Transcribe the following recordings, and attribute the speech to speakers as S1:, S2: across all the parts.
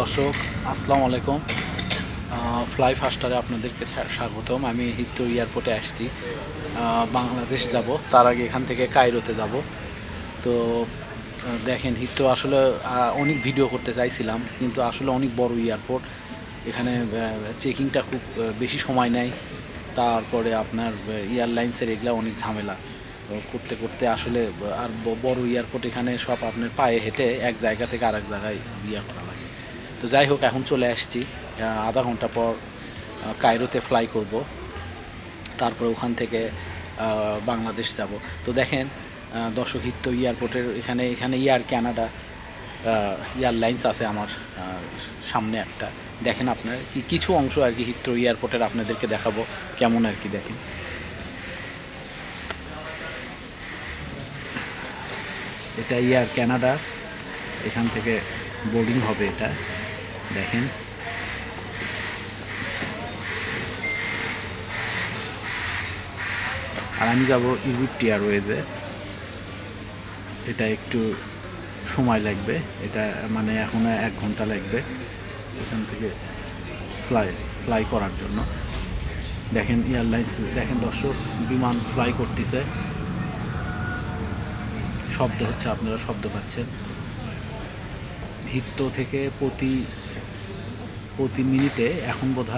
S1: দর্শক, আসসালামু আলাইকুম। ফ্লাই ফাস্টারে আপনাদেরকে স্বাগতম। আমি হিত্তো এয়ারপোর্টে আসছি। বাংলাদেশ যাব। তার আগে এখান থেকে কায়রোতে যাব। তো দেখেন, হিত্তো আসলে অনেক ভিডিও করতে চাইছিলাম, কিন্তু আসলে অনেক বড় এয়ারপোর্ট। এখানে চেকিংটা খুব বেশি সময় নেয়। তারপরে আপনার এয়ারলাইন্সের এগুলা অনেক ঝামেলা। করতে করতে আসলে আর বড় এয়ারপোর্ট এখানে সব আপনার পায়ে হেঁটে এক জায়গা থেকে আরেক জায়গায় ইয়া করা। তো যাই হোক, এখন চলে আসছি। আধা ঘণ্টা পর কায়রোতে ফ্লাই করব। তারপর ওখান থেকে বাংলাদেশ যাব। তো দেখেন দর্শক হিত্ত এয়ারপোর্টের এখানে এখানে এয়ার ক্যানাডা এয়ারলাইন্স আছে আমার সামনে একটা। দেখেন আপনার, কি, কিছু অংশ আর কি হিত্র এয়ারপোর্টের আপনাদেরকে দেখাবো। কেমন আর কি দেখেন। এটা ইয়ার ক্যানাডা এখান থেকে বোর্ডিং হবে এটা। দেখেন আর আমি যাব ইজিপ্ট এয়ারওয়েজে এটা একটু সময় লাগবে। এটা মানে এখন এক ঘণ্টা লাগবে এখান থেকে ফ্লাই ফ্লাই করার জন্য। দেখেন এয়ারলাইন্স দেখেন দর্শক, বিমান ফ্লাই করতেছে। শব্দ হচ্ছে, আপনারা শব্দ পাচ্ছেন। ভিত্ত থেকে প্রতি প্রতি মিনিটে, এখন বোধ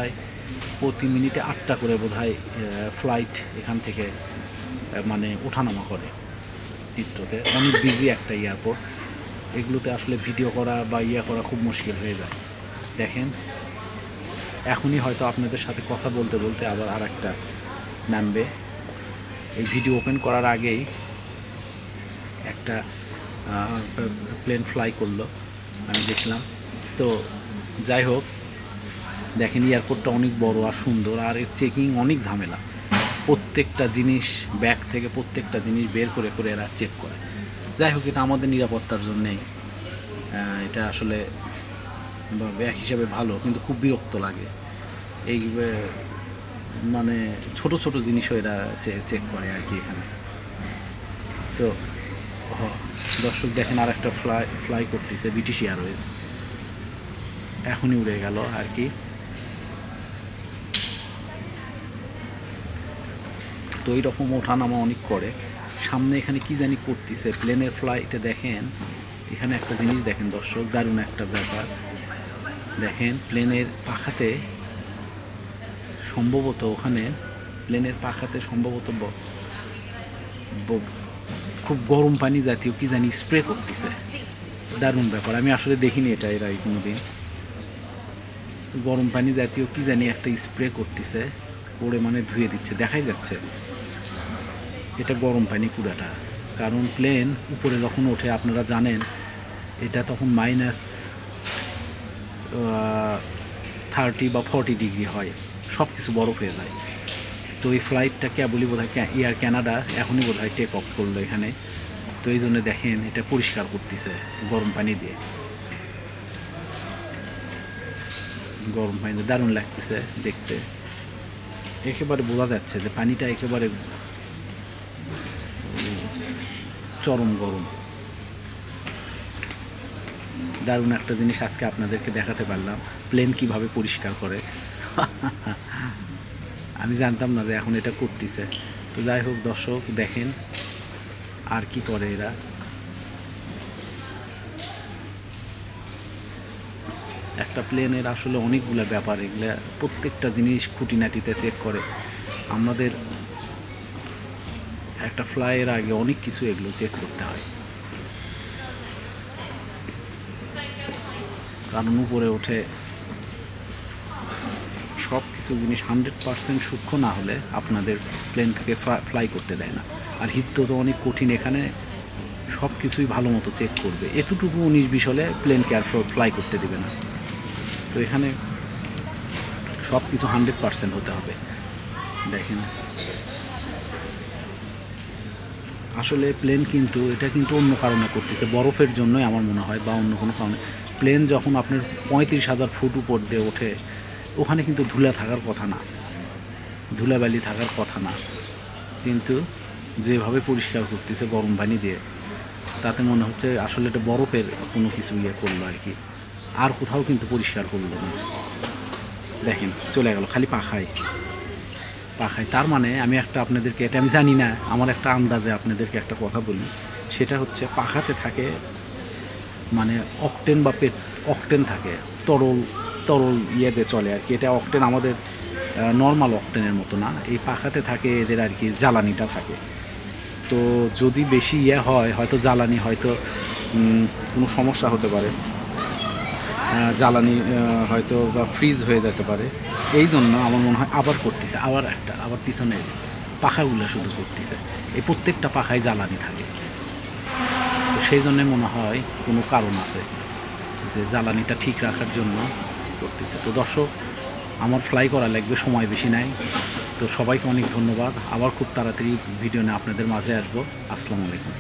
S1: প্রতি মিনিটে আটটা করে বোধ ফ্লাইট এখান থেকে মানে ওঠানামা করে হিত্রোতে অনেক বিজি একটা এয়ারপোর্ট এগুলোতে আসলে ভিডিও করা বা ইয়া করা খুব মুশকিল হয়ে যায়। দেখেন, এখনই হয়তো আপনাদের সাথে কথা বলতে বলতে আবার আর একটা নামবে। এই ভিডিও ওপেন করার আগেই একটা প্লেন ফ্লাই করল, আমি দেখলাম। তো যাই হোক দেখেন এয়ারপোর্টটা অনেক বড় আর সুন্দর আর এর চেকিং অনেক ঝামেলা। প্রত্যেকটা জিনিস ব্যাগ থেকে প্রত্যেকটা জিনিস বের করে করে এরা চেক করে। যাই হোক এটা আমাদের নিরাপত্তার জন্যেই। আহ, এটা আসলে ব্যাগ হিসাবে ভালো কিন্তু খুব বিরক্ত লাগে। এই মানে ছোট ছোট জিনিসও এরা চেক করে আর কি এখানে। তো দর্শক দেখেন আর একটা ফ্লাই ফ্লাই করতেছে ব্রিটিশ এয়ারওয়েজ। এখনই উড়ে গেল আর কি। তো এইরকম ওঠানামা অনেক করে। সামনে এখানে কি জানি করতেছে প্লেনের ফ্লাইটে দেখেন, এখানে একটা জিনিস দেখেন দর্শক, দারুণ একটা ব্যাপার। দেখেন প্লেনের পাখাতে সম্ভবত ওখানে প্লেনের পাখাতে সম্ভবত খুব গরম পানি জাতীয় কি জানি স্প্রে করতেছে। দারুণ ব্যাপার, আমি আসলে দেখিনি এটা, এর আগে কোনোদিন। গরম পানি জাতীয় কি জানি একটা স্প্রে করতেছে। করে মানে ধুয়ে দিচ্ছে, দেখাই যাচ্ছে। এটা গরম পানি পুরাটা। কারণ প্লেন উপরে যখন ওঠে, আপনারা জানেন, এটা তখন মাইনাস থার্টি বা ফর্টি ডিগ্রি হয়। সব কিছু বরফ হয়ে যায়। তো এই ফ্লাইটটা কেবলই বোধ হয় এয়ার ক্যানাডা এখনই বোধ হয় টেক অফ করল এখানে। তো এই জন্য দেখেন, এটা পরিষ্কার করতেছে গরম পানি দিয়ে। গরম পানি দারুণ লাগতেছে দেখতে। একেবারে বোঝা যাচ্ছে যে পানিটা একেবারে চরম গরম। দারুণ একটা জিনিস আজকে আপনাদেরকে দেখাতে পারলাম। প্লেন কীভাবে পরিষ্কার করে। আমি জানতাম না যে এখন এটা করতেছে। তো যাই হোক দর্শক, দেখেন আর কি করে এরা। একটা প্লেনের আসলে অনেকগুলো ব্যাপার, এগুলো প্রত্যেকটা জিনিস খুঁটিনাটিতে চেক করে। আমাদের একটা ফ্লাইয়ের আগে অনেক কিছু এগুলো চেক করতে হয়। কারণ উপরে ওঠে সব কিছু জিনিস হান্ড্রেড পার্সেন্ট সূক্ষ্ম না হলে আপনাদের প্লেনটাকে ফ্লাই করতে দেয় না। আর হিত্তো তো অনেক কঠিন, এখানে সব কিছুই ভালো মতো চেক করবে। এতটুকু উনিশ বিশ হলে প্লেনকে আর ফ্লাই করতে দেবে না। তো এখানে সব কিছু হান্ড্রেড পার্সেন্ট হতে হবে। দেখেন। আসলে প্লেন কিন্তু, এটা কিন্তু অন্য কারণে করতেছে। বরফের জন্যই আমার মনে হয়, বা অন্য কোনো কারণে। প্লেন যখন আপনার পঁয়ত্রিশ হাজার ফুট উপর দিয়ে ওঠে, ওখানে কিন্তু ধুলা থাকার কথা না। ধুলাবালি থাকার কথা না। কিন্তু যেভাবে পরিষ্কার করতেছে গরম পানি দিয়ে, তাতে মনে হচ্ছে আসলে এটা বরফের কোনো কিছু ইয়ে করল আর কি। আর কোথাও কিন্তু পরিষ্কার করল না। দেখেন, চলে গেল, খালি পাখায়। পাখায়, তার মানে আমি একটা আপনাদেরকে, এটা আমি জানি না, আমার একটা আন্দাজে আপনাদেরকে একটা কথা বলি। সেটা হচ্ছে পাখাতে থাকে মানে অকটেন বা পেট, অকটেন থাকে, তরল তরল ইয়েতে চলে আর কি। এটা অকটেন আমাদের নর্মাল অকটেনের মতো না। এই পাখাতে থাকে, এদের আর কি জ্বালানিটা থাকে। তো যদি বেশি ইয়ে হয়, হয়তো জ্বালানি, হয়তো কোনো সমস্যা হতে পারে। জ্বালানি হয়তো বা ফ্রিজ হয়ে যেতে পারে। এই জন্য আমার মনে হয় আবার করতেছে, আবার একটা, আবার পিছনে পাখাগুলো শুধু করতেছে। এই প্রত্যেকটা পাখায় জ্বালানি থাকে। তো সেই জন্যে মনে হয় কোনো কারণ আছে যে জ্বালানিটা ঠিক রাখার জন্য করতেছে। তো দর্শক, আমার ফ্লাই করা লাগবে, সময় বেশি নাই। তো সবাইকে অনেক ধন্যবাদ। আবার খুব তাড়াতাড়ি ভিডিও নিয়ে আপনাদের মাঝে আসব। আসসালামু আলাইকুম।